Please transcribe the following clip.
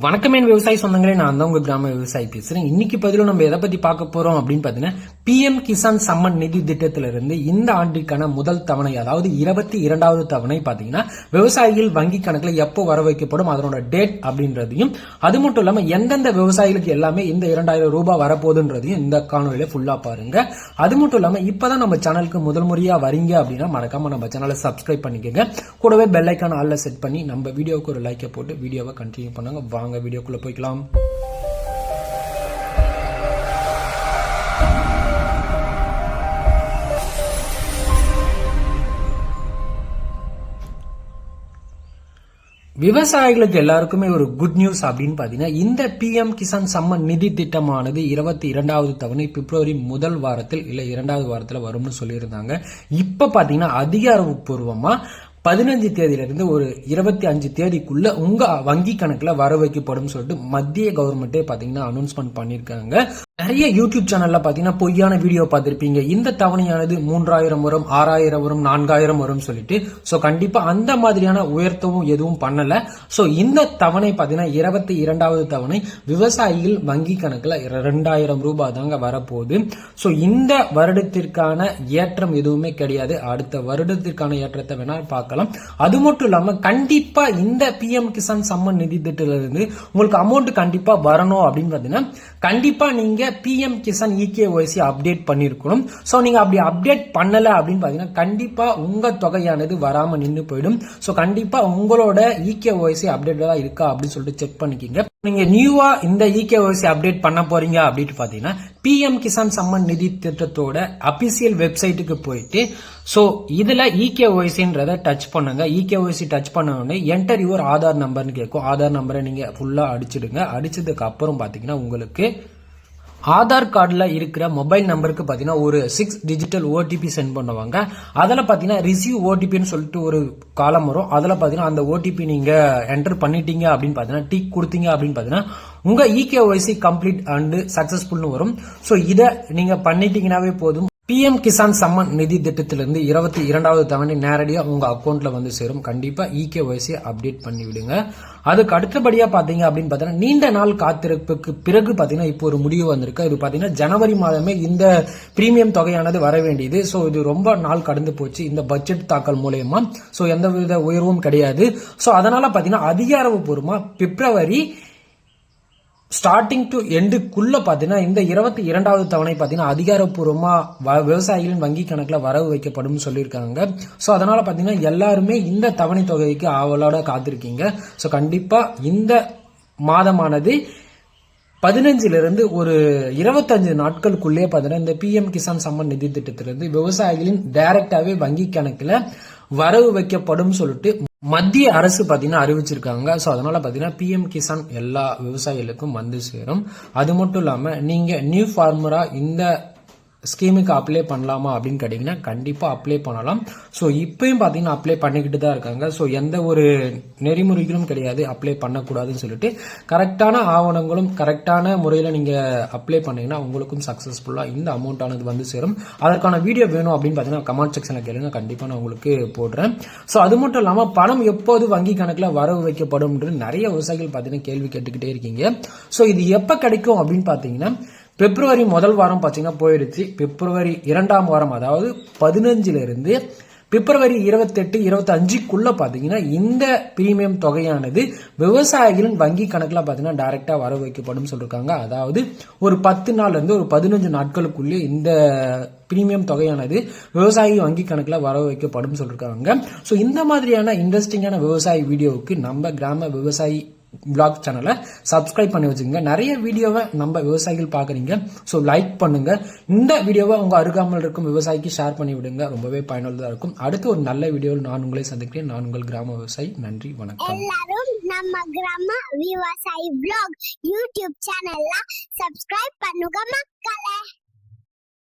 வணக்கமேன் விவசாய சொந்தங்களே நான் தான் உங்க கிராம விவசாயி பேசுறேன். இன்னைக்கு பதிலும் நம்ம எதை பத்தி பார்க்க போறோம் அப்படின்னு பாத்தீங்கன்னா பிஎம் கிசான் சம்மன் நிதி திட்டத்திலிருந்து இந்த ஆண்டிற்கான முதல் தவணை அதாவது இருபத்தி இரண்டாவது தவணை பாத்தீங்கன்னா விவசாயிகள் வங்கி கணக்குல எப்போ வர வைக்கப்படும் அதனோட டேட் அப்படின்றதையும் அது மட்டும் இல்லாம எந்தெந்த விவசாயிகளுக்கு எல்லாமே இந்த இரண்டாயிரம் ரூபாய் வரப்போகுதுன்றதையும் இந்த காணொலியில ஃபுல்லா பாருங்க. அது மட்டும் இல்லாம இப்பதான் நம்ம சேனலுக்கு முதல் முறையா வரீங்க அப்படின்னா மறக்காம நம்ம சேனலை சப்ஸ்கிரைப் பண்ணிக்கோங்க. கூடவே பெல் ஆளில் ஆல்ல செட் பண்ணி நம்ம வீடியோவுக்கு ஒரு லைக்கை போட்டு வீடியோவை கண்டினியூ பண்ணுங்க. வாங்க வீடியோக்குள்ளே போய்க்கலாம். விவசாயிகளுக்கு எல்லாருக்குமே ஒரு குட் நியூஸ் அப்படின்னு பாத்தீங்கன்னா இந்த பிஎம் கிசான் சம்மன் நிதி திட்டமானது இருபத்தி இரண்டாவது தவணை பிப்ரவரி முதல் வாரத்தில் இல்ல இரண்டாவது வாரத்தில் வரும்னு சொல்லியிருந்தாங்க. இப்ப பாத்தீங்கன்னா அதிகாரப்பூர்வமாக பதினஞ்சு தேதியிலிருந்து ஒரு இருபத்தி அஞ்சு தேதிக்குள்ள உங்க வங்கி கணக்குல வர வைக்கப்படும் சொல்லிட்டு மத்திய கவர்மெண்ட்டே பாத்தீங்கன்னா அனௌன்ஸ்மெண்ட் பண்ணிருக்காங்க நிறைய யூடியூப் சேனல்ல பாத்தீங்கன்னா பொய்யான வீடியோ பார்த்திருப்பீங்க. இந்த தவணையானது மூன்றாயிரம் வரும் ஆறாயிரம் வரும் நான்காயிரம் வரும் சொல்லிட்டு. சோ கண்டிப்பா அந்த மாதிரியான உயர்த்தவும் எதுவும் பண்ணல. சோ இந்த தவணை பாத்தீங்கன்னா இருபத்தி இரண்டாவது தவணை விவசாயிகள் வங்கி கணக்குல ரெண்டாயிரம் ரூபாய் தாங்க வரப்போகுது. சோ இந்த வருடத்திற்கான ஏற்றம் எதுவுமே கிடையாது. அடுத்த வருடத்திற்கான ஏற்றத்தை வேணா பார்க்கலாம். அது மட்டும் இல்லாம கண்டிப்பா இந்த பிஎம் கிசான் சம்மன் நிதி திட்டத்திலிருந்து உங்களுக்கு அமௌண்ட் கண்டிப்பா வரணும் அப்படின்னு பாத்தீங்கன்னா கண்டிப்பா நீங்க பிஎம் கிசான் இகேஒய்சி அப்டேட் பண்ணிருக்கணும். சோ நீங்க அப்படி அப்டேட் பண்ணல அப்படின்னு பாத்தீங்கன்னா கண்டிப்பா உங்க தொகையானது வராம நின்று போயிடும். சோ கண்டிப்பா உங்களோட இகேஒய்சி அப்டேட்டடா இருக்கா அப்படின்னு சொல்லிட்டு செக் பண்ணிக்கிங்க. நீங்க நியூவா இந்த இகேஓசி அப்டேட் பண்ண போறீங்க அப்படின்னு பாத்தீங்கன்னா பிஎம் கிசான் சம்மன் நிதி திட்டத்தோட அபிஷியல் வெப்சைட்டுக்கு போயிட்டு சோ இதுல இகேஓசின்றத டச் பண்ணுங்க. இகேஓசி டச் பண்ண உடனே என்டர் யுவர் ஆதார் நம்பர்னு கேட்கும் ஆதார் நம்பரை நீங்க ஃபுல்லா அடிச்சிடுங்க. அடிச்சதுக்கு அப்புறம் பாத்தீங்கன்னா உங்களுக்கு ஆதார் கார்டில் இருக்கிற மொபைல் நம்பருக்கு பார்த்தீங்கன்னா ஒரு சிக்ஸ் டிஜிட்டல் ஓடிபி சென்ட் பண்ணுவாங்க. அதில் பார்த்தீங்கன்னா ரிசீவ் ஓடிபின்னு சொல்லிட்டு ஒரு காலம் வரும். அதில் பார்த்தீங்கன்னா அந்த ஓடிபி நீங்கள் என்டர் பண்ணிட்டீங்க அப்படின்னு பார்த்தீங்கன்னா டிக் கொடுத்தீங்க அப்படின்னு பார்த்தீங்கன்னா உங்கள் இகேஒய்சி கம்ப்ளீட் அண்டு சக்ஸஸ்ஃபுல்னு வரும். ஸோ இதை நீங்கள் பண்ணிட்டீங்கன்னாவே போதும். பிஎம் கிசான் சம்மன் நிதி திட்டத்திலிருந்து இருபத்தி இரண்டாவது தவணை நேரடியாக உங்கள் அக்கௌண்ட்டில் வந்து சேரும். கண்டிப்பாக இகேஒய்சி அப்டேட் பண்ணி விடுங்க. அதுக்கு அடுத்தபடியாக பார்த்தீங்க அப்படின்னு பார்த்தீங்கன்னா நீண்ட நாள் காத்திருப்புக்கு பிறகு பார்த்தீங்கன்னா இப்போ ஒரு முடிவு வந்திருக்கு. இது பார்த்தீங்கன்னா ஜனவரி மாதமே இந்த பிரீமியம் தொகையானது வர வேண்டியது. ஸோ இது ரொம்ப நாள் கடந்து போச்சு. இந்த பட்ஜெட் தாக்கல் மூலயமா. ஸோ எந்த வித உயர்வும் கிடையாது. ஸோ அதனால் பார்த்தீங்கன்னா அதிகாரப்பூர்வமாக பிப்ரவரி ஸ்டார்டிங் டு எண்டுக்குள்ள பார்த்தீங்கன்னா இந்த இருபத்தி இரண்டாவது தவணை பார்த்தீங்கன்னா அதிகாரப்பூர்வமாக வ- விவசாயிகளின் வங்கி கணக்கில் வரவு வைக்கப்படும் சொல்லியிருக்காங்க. ஸோ அதனால் பார்த்தீங்கன்னா எல்லாருமே இந்த தவணை தொகைக்கு ஆவலோட காத்திருக்கீங்க. ஸோ கண்டிப்பாக இந்த மாதமானது பதினஞ்சிலிருந்து ஒரு இருபத்தஞ்சு நாட்களுக்குள்ளே பார்த்தீங்கன்னா இந்த பிஎம் கிசான் சம்மன் நிதி திட்டத்திலிருந்து விவசாயிகளின் டைரக்டாகவே வங்கி கணக்கில் வரவு வைக்கப்படும் சொல்லிட்டு மத்திய அரசு பார்த்தீங்கன்னா அறிவிச்சிருக்காங்க. ஸோ அதனால் பார்த்தீங்கன்னா பிஎம் கிசான் எல்லா விவசாயிகளுக்கும் வந்து சேரும். அது மட்டும் இல்லாமல் நீங்கள் நியூ ஃபார்மரா இந்த ஸ்கீமுக்கு அப்ளை பண்ணலாமா அப்படின்னு கேட்டிங்கன்னா கண்டிப்பாக அப்ளை பண்ணலாம். ஸோ இப்பயும் பார்த்தீங்கன்னா அப்ளை பண்ணிக்கிட்டு தான் இருக்காங்க. ஸோ எந்த ஒரு நெறிமுறைகளும் கிடையாது. அப்ளை பண்ணக்கூடாதுன்னு சொல்லிட்டு கரெக்டான ஆவணங்களும் கரெக்டான முறையில் நீங்கள் அப்ளை பண்ணிங்கன்னா உங்களுக்கும் சக்ஸஸ்ஃபுல்லாக இந்த அமௌண்ட் ஆனது வந்து சேரும். அதற்கான வீடியோ வேணும் அப்படின்னு பார்த்தீங்கன்னா கமெண்ட் செக்ஷனில் கேளுங்க. கண்டிப்பாக நான் உங்களுக்கு போடுறேன். ஸோ அது மட்டும் இல்லாமல் பணம் எப்போது வங்கி கணக்கில் வரவு வைக்கப்படும் நிறைய விவசாயிகள் பார்த்தீங்கன்னா கேள்வி கேட்டுக்கிட்டே இருக்கீங்க. ஸோ இது எப்போ கிடைக்கும் அப்படின்னு பார்த்தீங்கன்னா பிப்ரவரி முதல் வாரம் பார்த்தீங்கன்னா போயிடுச்சு. பிப்ரவரி இரண்டாம் வாரம் அதாவது பதினஞ்சிலிருந்து பிப்ரவரி இருபத்தெட்டு இருபத்தஞ்சுக்குள்ளே பார்த்தீங்கன்னா இந்த பிரீமியம் தொகையானது விவசாயிகளின் வங்கி கணக்கில் பார்த்தீங்கன்னா டைரெக்டாக வர வைக்கப்படும் சொல்லியிருக்காங்க அதாவது ஒரு பத்து நாள்லேருந்து ஒரு பதினஞ்சு நாட்களுக்குள்ளே இந்த பிரீமியம் தொகையானது விவசாயி வங்கி கணக்கில் வர வைக்கப்படும் சொல்லியிருக்காங்க ஸோ இந்த மாதிரியான இன்ட்ரெஸ்டிங்கான விவசாய வீடியோவுக்கு நம்ம கிராம விவசாயி பிளாக் சேனலை சப்ஸ்கிரைப் பண்ணி வச்சுக்கோங்க. நிறைய வீடியோவை நம்ம விவசாயிகள் பார்க்குறீங்க. ஸோ லைக் பண்ணுங்க. இந்த வீடியோவை உங்க அருகாமல் இருக்கும் விவசாயிக்கு ஷேர் பண்ணி விடுங்க. ரொம்பவே பயனுள்ளதாக இருக்கும். அடுத்து ஒரு நல்ல வீடியோவில் நான் உங்களை சந்திக்கிறேன். நான் உங்கள் கிராம விவசாயி. நன்றி. வணக்கம். எல்லாரும் நம்ம கிராம விவசாயி பிளாக் யூடியூப் சேனல்ல சப்ஸ்கிரைப் பண்ணுங்க மக்களை.